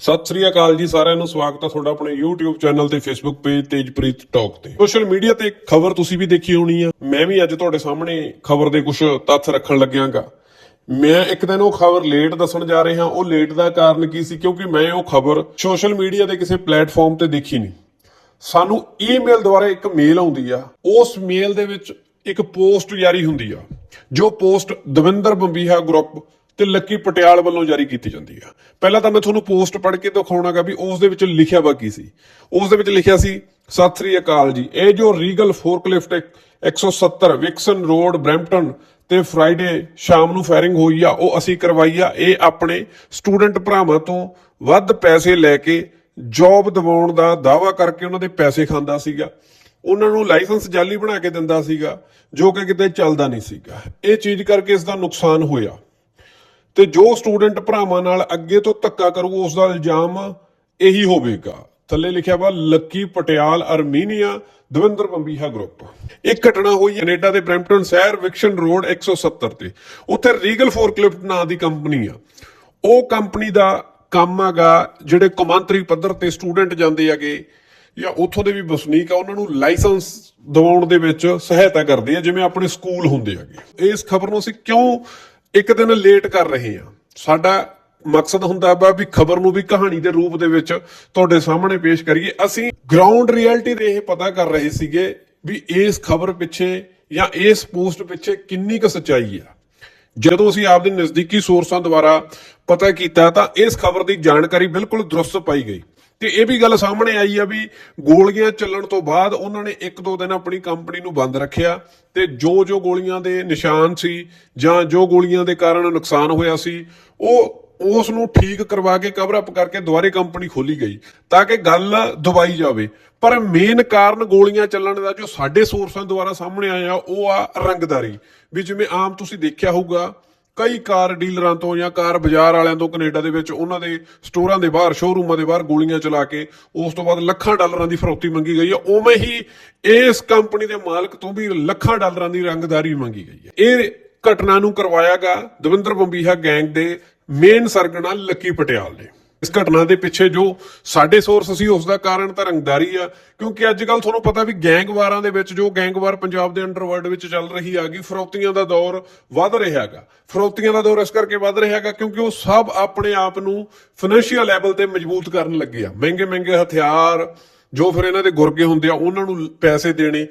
ਸਤਿ ਸ੍ਰੀ ਅਕਾਲ ਜੀ, ਸਾਰਿਆਂ ਨੂੰ ਸਵਾਗਤ ਹੈ ਤੁਹਾਡਾ ਆਪਣੇ YouTube ਚੈਨਲ ਤੇ Facebook ਪੇਜ ਤੇਜਪ੍ਰੀਤ ਟਾਕ ਤੇ। ਸੋਸ਼ਲ ਮੀਡੀਆ ਤੇ ਖਬਰ ਤੁਸੀਂ ਵੀ ਦੇਖੀ ਹੋਣੀ ਆ। ਮੈਂ ਵੀ ਅੱਜ ਤੁਹਾਡੇ ਸਾਹਮਣੇ ਖਬਰ ਦੇ ਕੁਝ ਤੱਥ ਰੱਖਣ ਲੱਗਿਆਗਾ। ਮੈਂ ਇੱਕ ਦਿਨ ਉਹ ਖਬਰ ਲੇਟ ਦੱਸਣ ਜਾ ਰਿਹਾ, ਉਹ ਲੇਟ ਦਾ ਕਾਰਨ ਕੀ ਸੀ? ਕਿਉਂਕਿ ਮੈਂ ਉਹ ਖਬਰ ਸੋਸ਼ਲ ਮੀਡੀਆ ਦੇ ਕਿਸੇ ਪਲੇਟਫਾਰਮ ਤੇ ਦੇਖੀ ਨਹੀਂ। ਸਾਨੂੰ ਈਮੇਲ ਦੁਆਰਾ ਇੱਕ ਮੇਲ ਆਉਂਦੀ ਆ, ਉਸ ਮੇਲ ਦੇ ਵਿੱਚ ਇੱਕ ਪੋਸਟ ਜਾਰੀ ਹੁੰਦੀ ਆ, ਜੋ ਪੋਸਟ ਦਵਿੰਦਰ ਬੰਬੀਹਾ ਗਰੁੱਪ ਤੇ ਲੱਕੀ ਪਟਿਆਲ ਵੱਲੋਂ ਜਾਰੀ ਕੀਤੀ ਜਾਂਦੀ ਆ। ਪਹਿਲਾਂ ਤਾਂ ਮੈਂ ਤੁਹਾਨੂੰ ਪੋਸਟ ਪੜ੍ਹ ਕੇ ਦਿਖਾਉਣਾਗਾ ਵੀ ਉਸ ਦੇ ਵਿੱਚ ਲਿਖਿਆ ਵਾ ਕੀ ਸੀ। ਉਸ ਦੇ ਵਿੱਚ ਲਿਖਿਆ ਸੀ, ਸਤਿ ਸ੍ਰੀ ਅਕਾਲ ਜੀ, ਇਹ ਜੋ Regal forklift 170 Vickson road, Brampton ਤੇ ਫਰਾਈਡੇ ਸ਼ਾਮ ਨੂੰ ਫਾਇਰਿੰਗ ਹੋਈ ਆ, ਉਹ ਅਸੀਂ ਕਰਵਾਈ ਆ। ਇਹ ਆਪਣੇ ਸਟੂਡੈਂਟ ਭਰਾਵਾਂ ਤੋਂ ਵੱਧ ਪੈਸੇ ਲੈ ਕੇ ਜੌਬ ਦਿਵਾਉਣ ਦਾ ਦਾਵਾ ਕਰਕੇ ਉਹਨਾਂ ਦੇ ਪੈਸੇ ਖਾਂਦਾ ਸੀਗਾ। ਉਹਨਾਂ ਨੂੰ ਲਾਇਸੈਂਸ ਜਾਲੀ ਬਣਾ ਕੇ ਦਿੰਦਾ ਸੀਗਾ, ਜੋ ਕਿ ਕਿਤੇ ਚੱਲਦਾ ਨਹੀਂ ਸੀਗਾ। ਇਹ ਚੀਜ਼ ਕਰਕੇ ਇਸ ਦਾ ਨੁਕਸਾਨ ਹੋਇਆ। ਤੇ ਜੋ ਸਟੂਡੈਂਟ ਭਰਾਵਾਂ ਨਾਲ ਅੱਗੇ ਤੋਂ ਧੱਕਾ ਕਰੂ, ਉਸ ਦਾ ਇਲਜ਼ਾਮ ਇਹੀ ਹੋਵੇਗਾ। ਥੱਲੇ ਲਿਖਿਆ ਵਾ, Lucky Patial Armenia, Davinder Bambiha group ਇੱਕ ਘਟਨਾ ਹੋਈ ਕੈਨੇਡਾ ਦੇ ਬ੍ਰੈਂਪਟਨ ਸ਼ਹਿਰ ਵਿਕਸ਼ਨ ਰੋਡ 170 ਤੇ। ਉੱਥੇ ਰੀਗਲ ਫੋਰਕਲਿਫਟ ਨਾਂ ਦੀ ਕੰਪਨੀ ਆ। ਉਹ ਕੰਪਨੀ ਦਾ ਕੰਮ ਹੈਗਾ, ਜਿਹੜੇ ਕੌਮਾਂਤਰੀ ਪੱਧਰ ਤੇ ਸਟੂਡੈਂਟ ਜਾਂਦੇ ਹੈਗੇ, ਜਾਂ ਉੱਥੋਂ ਦੇ ਵੀ ਵਸਨੀਕ ਆ, ਉਹਨਾਂ ਨੂੰ ਲਾਇਸੈਂਸ ਦਿਵਾਉਣ ਦੇ ਵਿੱਚ ਸਹਾਇਤਾ ਕਰਦੇ ਆ, ਜਿਵੇਂ ਆਪਣੇ ਸਕੂਲ ਹੁੰਦੇ ਹੈਗੇ। ਇਸ ਖਬਰ ਨੂੰ ਅਸੀਂ ਕਿਉਂ ਇੱਕ ਦਿਨ ਲੇਟ ਕਰ ਰਹੇ ਹਾਂ ਸਾਡਾ ਮਕਸਦ ਹੁੰਦਾ ਵਾ ਵੀ ਖਬਰ ਨੂੰ ਵੀ ਕਹਾਣੀ ਦੇ ਰੂਪ ਦੇ ਵਿੱਚ ਤੁਹਾਡੇ ਸਾਹਮਣੇ ਪੇਸ਼ ਕਰੀਏ। ਅਸੀਂ ਗਰਾਊਂਡ ਰਿਐਲਿਟੀ ਦੇ ਇਹ ਪਤਾ ਕਰ ਰਹੇ ਸੀਗੇ ਵੀ ਇਸ ਖਬਰ ਪਿੱਛੇ ਜਾਂ ਇਸ ਪੋਸਟ ਪਿੱਛੇ ਕਿੰਨੀ ਕੁ ਸੱਚਾਈ ਆ। ਜਦੋਂ ਅਸੀਂ ਆਪਦੇ ਨਜ਼ਦੀਕੀ ਸੋਰਸਾਂ ਦੁਆਰਾ ਪਤਾ ਕੀਤਾ ਤਾਂ ਇਸ ਖਬਰ ਦੀ ਜਾਣਕਾਰੀ ਬਿਲਕੁਲ ਦਰੁਸਤ ਪਾਈ ਗਈ। ਤੇ ਇਹ ਵੀ ਗੱਲ ਸਾਹਮਣੇ ਆਈ ਆ ਵੀ ਗੋਲੀਆਂ ਚੱਲਣ ਤੋਂ ਬਾਅਦ ਉਹਨਾਂ ਨੇ ਇੱਕ ਦੋ ਦਿਨ ਆਪਣੀ ਕੰਪਨੀ ਨੂੰ ਬੰਦ ਰੱਖਿਆ ਤੇ ਜੋ ਜੋ ਗੋਲੀਆਂ ਦੇ ਨਿਸ਼ਾਨ ਸੀ ਜਾਂ ਜੋ ਗੋਲੀਆਂ ਦੇ ਕਾਰਨ ਨੁਕਸਾਨ ਹੋਇਆ ਸੀ, ਉਹ ਉਸ ਨੂੰ ਠੀਕ ਕਰਵਾ ਕੇ ਕਵਰ ਅਪ ਕਰਕੇ ਦੁਬਾਰੇ ਕੰਪਨੀ ਖੋਲੀ ਗਈ ਤਾਂ ਕਿ ਗੱਲ ਦਬਾਈ ਜਾਵੇ। ਪਰ ਮੇਨ ਕਾਰਨ ਗੋਲੀਆਂ ਚੱਲਣ ਦਾ ਜੋ ਸਾਡੇ ਸੋਰਸਾਂ ਦੁਆਰਾ ਸਾਹਮਣੇ ਆਇਆ, ਉਹ ਆ ਰੰਗਦਾਰੀ। ਵੀ ਜਿਵੇਂ ਆਮ ਤੁਸੀਂ ਦੇਖਿਆ ਹੋਊਗਾ ਕਈ ਕਾਰ ਡੀਲਰਾਂ ਤੋਂ ਜਾਂ ਕਾਰ ਬਾਜ਼ਾਰ ਵਾਲਿਆਂ ਤੋਂ ਕੈਨੇਡਾ ਦੇ ਵਿੱਚ ਉਹਨਾਂ ਦੇ ਸਟੋਰਾਂ ਦੇ ਬਾਹਰ ਸ਼ੋਰੂਮਾਂ ਦੇ ਬਾਹਰ ਗੋਲੀਆਂ ਚਲਾ ਕੇ ਉਸ ਤੋਂ ਬਾਅਦ ਲੱਖਾਂ ਡਾਲਰਾਂ ਦੀ ਫਰੌਤੀ ਮੰਗੀ ਗਈ ਹੈ। ਉਵੇਂ ਹੀ ਇਸ ਕੰਪਨੀ ਦੇ ਮਾਲਕ ਤੋਂ ਵੀ ਲੱਖਾਂ ਡਾਲਰਾਂ ਦੀ ਰੰਗਦਾਰੀ ਮੰਗੀ ਗਈ ਹੈ। ਇਹ ਘਟਨਾ ਨੂੰ ਕਰਵਾਇਆਗਾ ਦਵਿੰਦਰ ਬੰਬੀਹਾ ਗੈਂਗ ਦੇ ਮੇਨ ਸਰਗਣਾ ਲੱਕੀ ਪਟਿਆਲ ਨੇ ਇਸ ਘਟਨਾ ਦੇ ਪਿੱਛੇ ਜੋ ਸਾਡੇ ਸੋਰਸ ਸੀ ਉਸ ਦਾ ਕਾਰਨ ਤਾਂ ਰੰਗਦਾਰੀ ਆ, ਕਿਉਂਕਿ ਅੱਜ ਕੱਲ ਤੁਹਾਨੂੰ ਪਤਾ ਵੀ ਗੈਂਗਵਾਰਾਂ ਦੇ ਵਿੱਚ ਜੋ ਗੈਂਗਵਾਰ ਪੰਜਾਬ ਦੇ ਅੰਡਰਵਰਲਡ ਵਿੱਚ ਚੱਲ ਰਹੀ ਹੈਗੀ ਫਰੌਤੀਆਂ ਦਾ ਦੌਰ ਵੱਧ ਰਿਹਾ ਹੈਗਾ। ਫਰੌਤੀਆਂ ਦਾ ਦੌਰ ਇਸ ਕਰਕੇ ਵੱਧ ਰਿਹਾ ਹੈਗਾ ਕਿਉਂਕਿ ਉਹ ਸਭ ਆਪਣੇ ਆਪ ਨੂੰ ਫਾਈਨੈਂਸ਼ੀਅਲ ਲੈਵਲ ਤੇ ਮਜ਼ਬੂਤ ਕਰਨ ਲੱਗੇ ਆ। ਮਹਿੰਗੇ ਮਹਿੰਗੇ ਹਥਿਆਰ, ਜੋ ਫਿਰ ਇਹਨਾਂ ਦੇ ਗੁਰਗੇ ਹੁੰਦੇ ਆ, ਉਹਨਾਂ ਨੂੰ ਪੈਸੇ ਦੇਣੇ।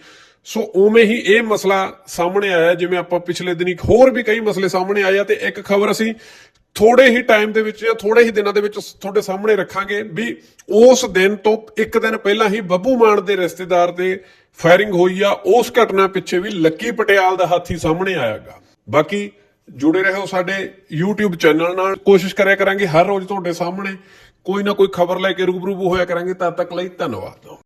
ਸੋ ਉਵੇਂ ਹੀ ਇਹ ਮਸਲਾ ਸਾਹਮਣੇ ਆਇਆ, ਜਿਵੇਂ ਆਪਾਂ ਪਿਛਲੇ ਦਿਨੀ ਹੋਰ ਵੀ ਕਈ ਮਸਲੇ ਸਾਹਮਣੇ ਆਏ ਆ, ਤੇ ਇੱਕ ਖਬਰ ਅਸੀਂ ਥੋੜੇ ਹੀ ਟਾਈਮ ਦੇ ਵਿੱਚ ਜਾਂ ਥੋੜੇ ਹੀ ਦਿਨਾਂ ਦੇ ਵਿੱਚ ਤੁਹਾਡੇ ਸਾਹਮਣੇ ਰੱਖਾਂਗੇ ਵੀ ਉਸ ਦਿਨ ਤੋਂ ਇੱਕ ਦਿਨ ਪਹਿਲਾਂ ਹੀ ਬੱਬੂ ਮਾਨ ਦੇ ਰਿਸ਼ਤੇਦਾਰ ਦੇ ਫਾਇਰਿੰਗ ਹੋਈ ਆ। ਉਸ ਘਟਨਾ ਪਿੱਛੇ ਵੀ ਲੱਕੀ ਪਟਿਆਲ ਦਾ ਹਾਥੀ ਹੀ ਸਾਹਮਣੇ ਆਇਆਗਾ। ਬਾਕੀ ਜੁੜੇ ਰਹੋ ਸਾਡੇ YouTube ਚੈਨਲ ਨਾਲ। ਕੋਸ਼ਿਸ਼ ਕਰਿਆ ਕਰਾਂਗੇ ਹਰ ਰੋਜ਼ ਤੁਹਾਡੇ ਸਾਹਮਣੇ ਕੋਈ ਨਾ ਕੋਈ ਖਬਰ ਲੈ ਕੇ ਰੂਬਰੂ ਹੋਇਆ ਕਰਾਂਗੇ। ਤਦ ਤੱਕ ਲਈ ਧੰਨਵਾਦ।